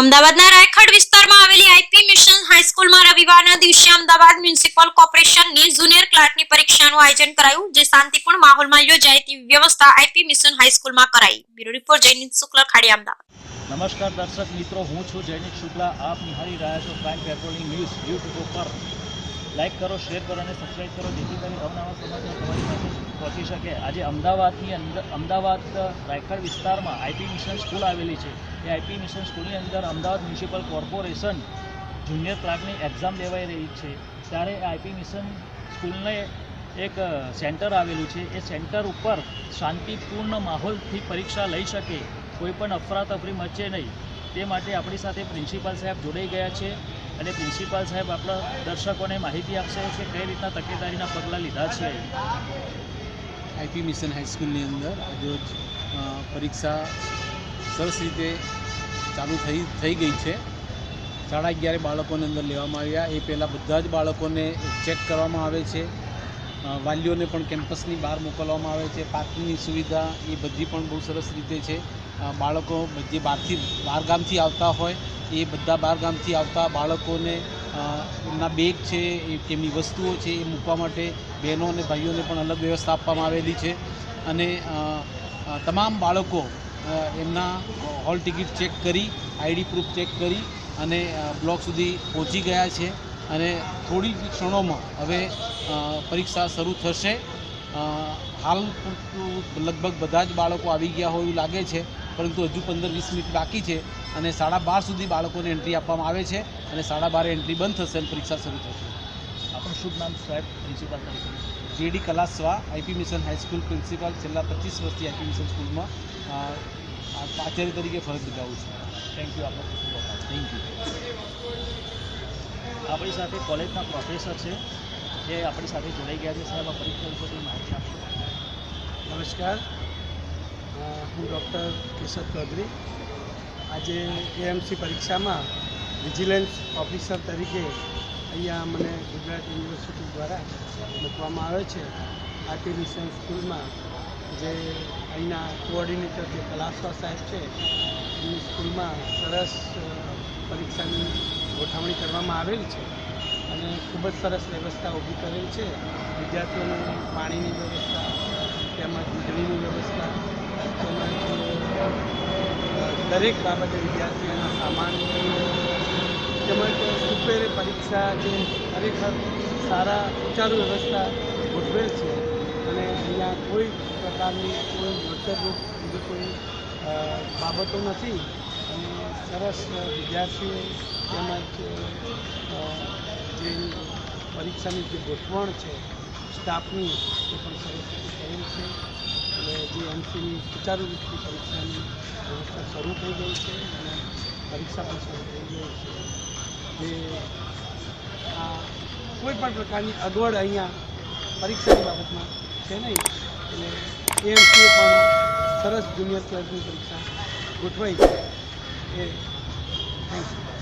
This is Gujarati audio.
અમદાવાદના રાયખડ વિસ્તારમાં આવેલી આઈપી મિશન હાઈસ્કૂલમાં રવિવારના દિવસે અમદાવાદ મ્યુનિસિપલ કોર્પોરેશનની જુનિયર ક્લાર્કની પરીક્ષાનું આયોજન કરાયું, જે શાંતિપૂર્ણ માહોલમાં યોજાય તેવી વ્યવસ્થા આઈપી મિશન હાઈસ્કૂલમાં કરાઈ. બ્યુરો રિપોર્ટ જયનીત શુક્લા ખાડી અમદાવાદ. નમસ્કાર દર્શક મિત્રો, હું છું જૈનિક શુક્લા. આપ નિહાળી રહ્યા છો ક્રાઇમ પેટ્રોલિંગ ન્યૂઝ યુટ્યુબ ઉપર. લાઇક કરો શેર કરો અને સબસ્ક્રાઈબ કરો, જેથી કરી અવનવા સમાચાર તમારી પાસે પહોંચી શકે. આજે અમદાવાદની અંદર, અમદાવાદ રાયખડ વિસ્તારમાં આઈપી મિશન સ્કૂલ આવેલી છે. એ આઈપી મિશન સ્કૂલની અંદર અમદાવાદ મ્યુનિસિપલ કોર્પોરેશન જુનિયર ક્લાર્કની એક્ઝામ લેવાઈ રહી છે. ત્યારે આઈપી મિશન સ્કૂલને એક સેન્ટર આવેલું છે. એ સેન્ટર ઉપર શાંતિપૂર્ણ માહોલથી પરીક્ષા લઈ શકે. કોઈ પણ અફરાતફરી મચે નહીં. તે માટે આપણી સાથે પ્રિન્સિપાલ સાહેબ જોડાઈ ગયા છે. અને પ્રિન્સિપાલ સાહેબ આપણા દર્શકોને માહિતી આપશે કે કઈ રીતના તકેદારીના પગલાં લીધા છે. આઈપી મિશન હાઈસ્કૂલની અંદર આજરોજ પરીક્ષા સરસ રીતે ચાલુ થઈ થઈ ગઈ છે. સાડા અગિયારે બાળકોને અંદર લેવામાં આવ્યા. એ પહેલાં બધા જ બાળકોને ચેક કરવામાં આવે છે. વાલીઓને પણ કેમ્પસની બહાર મોકલવામાં આવે છે. પાર્કિંગની સુવિધા એ બધી પણ બહુ સરસ રીતે છે. બાળકો જે બહારથી બહારગામથી આવતા હોય એ બધા બહારગામથી આવતા બાળકોને ના બેગ છે તેમની વસ્તુઓ છે એ મૂકવા માટે બહેનો અને ભાઈઓને પણ અલગ વ્યવસ્થા આપવામાં આવેલી છે. અને તમામ બાળકો એમના હોલ ટિકિટ ચેક કરી, આઈડી પ્રૂફ ચેક કરી અને બ્લોક સુધી પહોંચી ગયા છે. અને થોડી ક્ષણોમાં હવે પરીક્ષા શરૂ થશે. હાલ લગભગ બધા જ બાળકો આવી ગયા હોય એવું લાગે છે. પરંતુ હજુ પંદર વીસ મિનિટ બાકી છે અને સાડા બાર સુધી બાળકોને એન્ટ્રી આપવામાં આવે છે અને સાડા બારે એન્ટ્રી બંધ થશે અને પરીક્ષા શરૂ થશે. આપણું શુભ નામ સાહેબ પ્રિન્સિપાલ તરીકે. JD Kalasva IP mission high school principal છેલ્લા પચીસ વર્ષથી આઈપી મિશન સ્કૂલમાં આચાર્ય તરીકે ફરજ બજાવું છું. થેન્ક યુ આપણો ખૂબ ખૂબ થેન્ક યુ આપણી સાથે કોલેજના પ્રોફેસર છે જે આપણી સાથે જોડાઈ ગયા છે. સાહેબ આ પરીક્ષા વિશે માહિતી આપશો? નમસ્કાર. હું ડૉક્ટર કેશવ ચૌધરી. આજે એએમસી પરીક્ષામાં વિજિલન્સ ઓફિસર તરીકે અહીંયા મને ગુજરાત યુનિવર્સિટી દ્વારા મૂકવામાં આવે છે. આરટી સ્કૂલમાં જે અહીંના કોઓર્ડિનેટર જે કલાસવા સાહેબ છે, એમની સ્કૂલમાં સરસ પરીક્ષાની ગોઠવણી કરવામાં આવેલી છે અને ખૂબ જ સરસ વ્યવસ્થા ઊભી કરેલ છે. વિદ્યાર્થીઓને પાણીની વ્યવસ્થા તેમજ વીજળીની વ્યવસ્થા તેમજ અ, દરેક બાબતે વિદ્યાર્થીઓના સામાન તેમજ સુપેરે પરીક્ષા જે ખરેખર સારા સુચારુ વ્યવસ્થા ગોઠવેલ છે અને અહીંયા કોઈ પ્રકારની કોઈ નડતરરૂપ બીજી કોઈ બાબતો નથી અને સરસ વિદ્યાર્થીઓ તેમજ જે પરીક્ષાની જે ગોઠવણ છે, સ્ટાફની, એ પણ સરસ કરેલ છે અને જે એમસીની, સુચારુ રીતે પરીક્ષાની શરૂ થઈ ગઈ છે અને પરીક્ષા પણ શરૂ થઈ ગઈ છે. જે આ કોઈ પણ પ્રકારની અગવડ અહીંયા પરીક્ષાની બાબતમાં છે નહીં. એટલે એએમસીએ પણ સરસ જુનિયર ક્લાસની પરીક્ષા ગોઠવાઈ છે. એ થેન્ક યુ